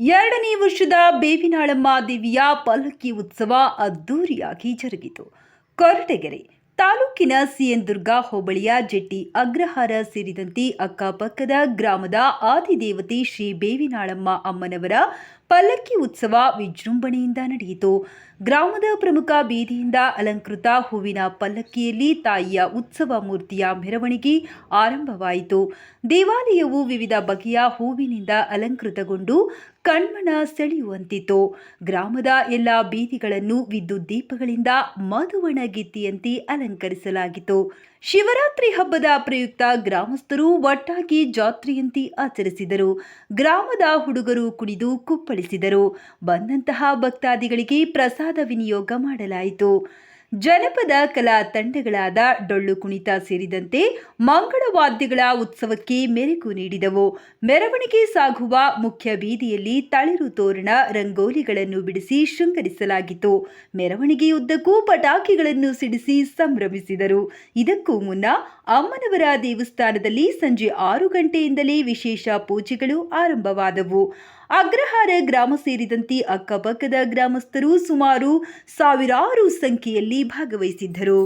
ಎರಡನೇ ವರ್ಷದ ಬೇವಿನಾಳಮ್ಮ ದೇವಿಯ ಪಲ್ಲಕ್ಕಿ ಉತ್ಸವ ಅದ್ದೂರಿಯಾಗಿ ಜರುಗಿತು. ಕೊರಟಗೆರೆ ತಾಲೂಕಿನ ಸಿಎನ್ದುರ್ಗ ಹೋಬಳಿಯ ಜೆಟ್ಟಿ ಅಗ್ರಹಾರ ಸೇರಿದಂತೆ ಅಕ್ಕಪಕ್ಕದ ಗ್ರಾಮದ ಆದಿದೇವತೆ ಶ್ರೀ ಬೇವಿನಾಳಮ್ಮ ಅಮ್ಮನವರ ಪಲ್ಲಕ್ಕಿ ಉತ್ಸವ ವಿಜೃಂಭಣೆಯಿಂದ ನಡೆಯಿತು. ಗ್ರಾಮದ ಪ್ರಮುಖ ಬೀದಿಯಿಂದ ಅಲಂಕೃತ ಹೂವಿನ ಪಲ್ಲಕ್ಕಿಯಲ್ಲಿ ತಾಯಿಯ ಉತ್ಸವ ಮೂರ್ತಿಯ ಮೆರವಣಿಗೆ ಆರಂಭವಾಯಿತು. ದೇವಾಲಯವು ವಿವಿಧ ಬಗೆಯ ಹೂವಿನಿಂದ ಅಲಂಕೃತಗೊಂಡು ಕಣ್ಮನ ಸೆಳೆಯುವಂತಿತ್ತು ಗ್ರಾಮದ ಎಲ್ಲ ಬೀದಿಗಳನ್ನು ವಿದ್ಯುತ್ ದೀಪಗಳಿಂದ ಮಧುವಣ ಗಿತ್ತಿಯಂತೆ ಅಲಂಕರಿಸಲಾಗಿತ್ತು. ಶಿವರಾತ್ರಿ ಹಬ್ಬದ ಪ್ರಯುಕ್ತ ಗ್ರಾಮಸ್ಥರು ಒಟ್ಟಾಗಿ ಜಾತ್ರೆಯಂತೆ ಆಚರಿಸಿದರು. ಗ್ರಾಮದ ಹುಡುಗರು ಕುಣಿದು ಕುಪ್ಪಳಿಸಿದರು. ಬಂದಂತಹ ಭಕ್ತಾದಿಗಳಿಗೆ ಪ್ರಸಾದ ವಿನಿಯೋಗ ಮಾಡಲಾಯಿತು. ಜನಪದ ಕಲಾ ತಂಡಗಳಾದ ಡೊಳ್ಳು ಕುಣಿತ ಸೇರಿದಂತೆ ಮಂಗಳವಾದ್ಯಗಳ ಉತ್ಸವಕ್ಕೆ ಮೆರುಗು ನೀಡಿದವು. ಮೆರವಣಿಗೆ ಸಾಗುವ ಮುಖ್ಯ ಬೀದಿಯಲ್ಲಿ ತಳಿರು ತೋರಣ ರಂಗೋಲಿಗಳನ್ನು ಬಿಡಿಸಿ ಶೃಂಗರಿಸಲಾಗಿತ್ತು. ಮೆರವಣಿಗೆಯುದ್ದಕ್ಕೂ ಪಟಾಕಿಗಳನ್ನು ಸಿಡಿಸಿ ಸಂಭ್ರಮಿಸಿದರು. ಇದಕ್ಕೂ ಮುನ್ನ ಅಮ್ಮನವರ ದೇವಸ್ಥಾನದಲ್ಲಿ ಸಂಜೆ ಆರು ಗಂಟೆಯಿಂದಲೇ ವಿಶೇಷ ಪೂಜೆಗಳು ಆರಂಭವಾದವು. ಅಗ್ರಹಾರ ಗ್ರಾಮ ಸೇರಿದಂತೆ ಅಕ್ಕಪಕ್ಕದ ಗ್ರಾಮಸ್ಥರು ಸುಮಾರು ಸಾವಿರಾರು ಸಂಖ್ಯೆಯಲ್ಲಿ ಭಾಗವಹಿಸಿದ್ದರು.